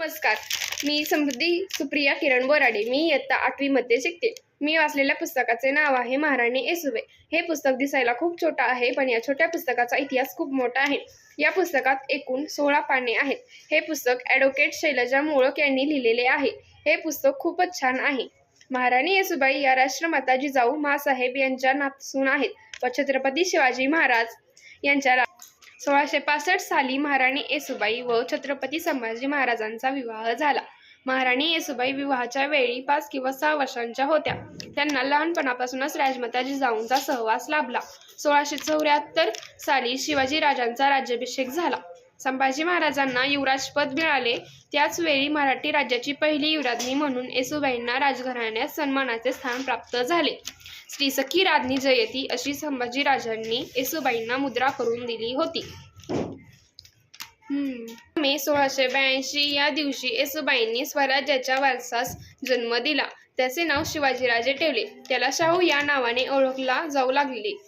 नमस्कार. मी समृद्धी सुप्रिया किरण बोराडे. मी इयत्ता आठवीमध्ये शिकते. मी वाचलेल्या पुस्तकाचे नाव आहे महाराणी येसुबे हे पुस्तक दिसायला खूप छोटं आहे पण या छोट्या पुस्तकाचा इतिहास खूप मोठा आहे. या पुस्तकात एकूण सोळा पाने आहेत. हे पुस्तक ॲडव्होकेट शैलजा मोळक यांनी लिहिलेले आहे. हे पुस्तक खूपच छान आहे. महाराणी येसुबाई या राष्ट्रमाता जिजाऊ मासाहेब यांच्या नातसून आहेत. व छत्रपती शिवाजी महाराज यांच्या रा- सोळाशे पासष्ट साली महाराणी येसुबाई व छत्रपती संभाजी महाराजांचा विवाह झाला. महाराणी येसुबाई विवाहाच्या वेळी पाच किंवा सहा वर्षांच्या होत्या. त्यांना लहानपणापासूनच राजमाता जिजाऊंचा सहवास लाभला. सोळाशे चौऱ्याहत्तर साली शिवाजी राजांचा राज्याभिषेक झाला. संभाजी महाराजांना युवराजपद मिळाले. त्याचवेळी मराठी राज्याची पहिली युवराज्ञी म्हणून येसुबाईंना राजघराण्यात सन्मानाचे स्थान प्राप्त झाले. श्री सखी राज्ञी जयती अशी संभाजी राजांनी येसुबाईंना मुद्रा करून दिली होती. हम्म. मे सोळाशे ब्याऐंशी या दिवशी येसुबाईंनी स्वराज्याच्या वारसास जन्म दिला. त्याचे नाव शिवाजीराजे ठेवले. त्याला शाहू या नावाने ओळखला जाऊ लागले.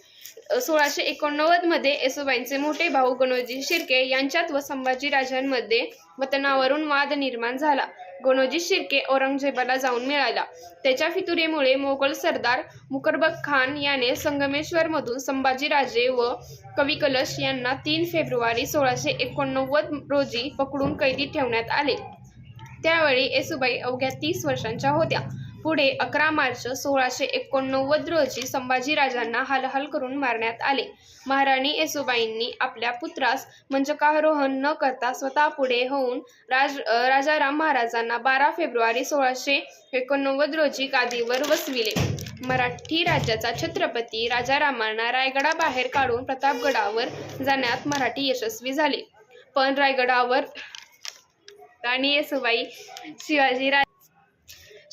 सोळाशे एकोणनव्वदमध्ये येसुबाईंचे मोठे भाऊ गणोजी शिर्के यांच्यात व संभाजीराजांमध्ये वतनावरून वाद निर्माण झाला. गणोजी शिर्के औरंगजेबाला जाऊन मिळाला. त्याच्या फितुरीमुळे मोगल सरदार मुकरबक खान याने संगमेश्वरमधून संभाजीराजे व कवी कलश यांना तीन फेब्रुवारी सोळाशे एकोणनव्वद रोजी पकडून कैदी ठेवण्यात आले. त्यावेळी येसुबाई अवघ्या तीस वर्षांच्या होत्या. पुढे अकरा मार्च सोळाशे एकोणनव्वद रोजी संभाजीराजांना हालहाल करून मारण्यात आले. महाराणी येसुबाईंनी आपल्या पुत्रास मंचकारोहण न करता स्वतः पुढे होऊन राज राजाराम महाराजांना बारा फेब्रुवारी सोळाशे एकोणनव्वद रोजी गादीवर वसविले. मराठी राज्याचा छत्रपती राजारामांना रायगडाबाहेर काढून प्रतापगडावर जाण्यात मराठी यशस्वी झाले. पण रायगडावर राणी येसुबाई शिवाजी शिवाजी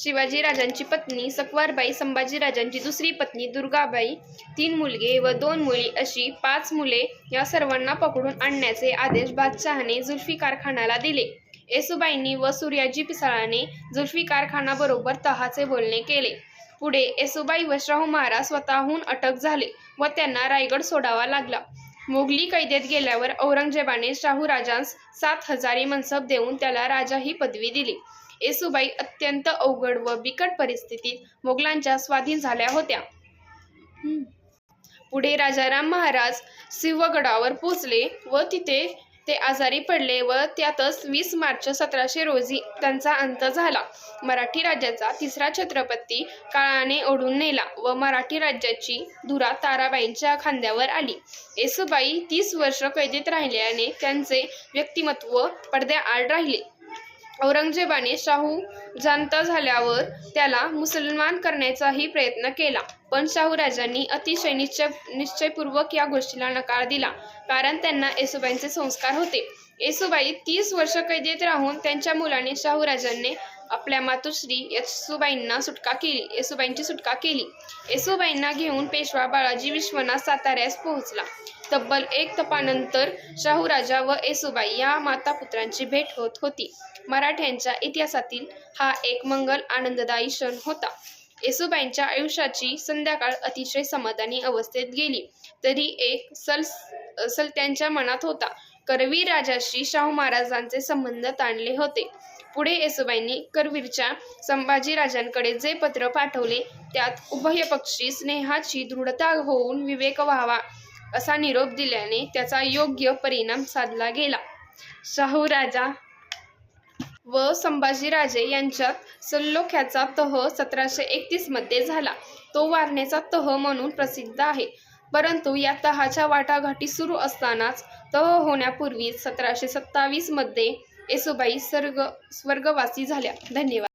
शिवाजीराजांची पत्नी सकवारबाई संभाजीराजांची दुसरी पत्नी दुर्गाबाई तीन मुलगे व दोन मुली अशी पाच मुले या सर्वांना पकडून आणण्याचे आदेश बादशहाने जुल्फिकार खानाला दिले. येसुबाईंनी व सूर्याजी पिसाळाने जुल्फिकार खानाबरोबर तहाचे बोलणे केले. पुढे येसुबाई व शाहू महाराज स्वतःहून अटक झाले व त्यांना रायगड सोडावा लागला. मोगली कैदेत गेल्यावर औरंगजेबाने शाहू राजांस सात हजारी मनसब देऊन त्याला राजा ही पदवी दिली. येसुबाई अत्यंत अवघड व बिकट परिस्थितीत मोगलांच्या स्वाधीन झाल्या होत्या. पुढे राजाराम महाराज सिंहगडावर पोचले व तिथे ते आजारी पडले व त्यातच वीस मार्च सतराशे रोजी त्यांचा अंत झाला. मराठी राज्याचा तिसरा छत्रपती काळाने ओढून नेला व मराठी राज्याची धुरा ताराबाईंच्या खांद्यावर आली. येसुबाई तीस वर्ष कैदेत राहिल्याने त्यांचे व्यक्तिमत्व पडद्याआड राहिले. औरंगजेबाने शाहू जाणता झाल्यावर त्याला मुसलमान करण्याचाही प्रयत्न केला. पण शाहू राजांनी अतिशय निश्चय निश्चयपूर्वक या गोष्टीला नकार दिला. कारण त्यांना येसुबाईंचे संस्कार होते. येसुबाई तीस वर्ष कैदेत राहून त्यांच्या मुलाने शाहू राजांनी आपल्या मातोश्री येसुबाईंना सुटका केली येसुबाईंची सुटका केली. येसुबाईंना घेऊन पेशवा बाळाजी विश्वनाथ साताऱ्यास पोहोचला. तब्बल एक तपानंतर शाहू राजा व येसुबाई या माता पुत्रांची भेट होत होती. मराठ्यांच्या इतिहासातील हा एक मंगल आनंददायी क्षण होता. येसुबाईंच्या आयुष्याची संध्याकाळ अतिशय समाधानी अवस्थेत गेली. तरी एक सल सलत्यांच्या मनात होता. करवीर राजाशी शाहू महाराजांचे संबंध ताणले होते. पुढे येसुबाईंनी करवीरच्या संभाजी राजांकडे जे पत्र पाठवले त्यात उभयपक्षी स्नेहाची दृढता होऊन विवेक व्हावा असा निरोप दिल्याने त्याचा योग्य परिणाम साधला गेला. शाहू राजा व संभाजीराजे यांच्यात सल्लोख्याचा तह सतराशे एकतीसमध्ये झाला. तो वारणेचा तह म्हणून प्रसिद्ध आहे. परंतु या तहाच्या वाटाघाटी सुरू असतानाच तह होण्यापूर्वी सतराशे सत्तावीसमध्ये येसुबाई सर्ग स्वर्गवासी झाल्या. धन्यवाद.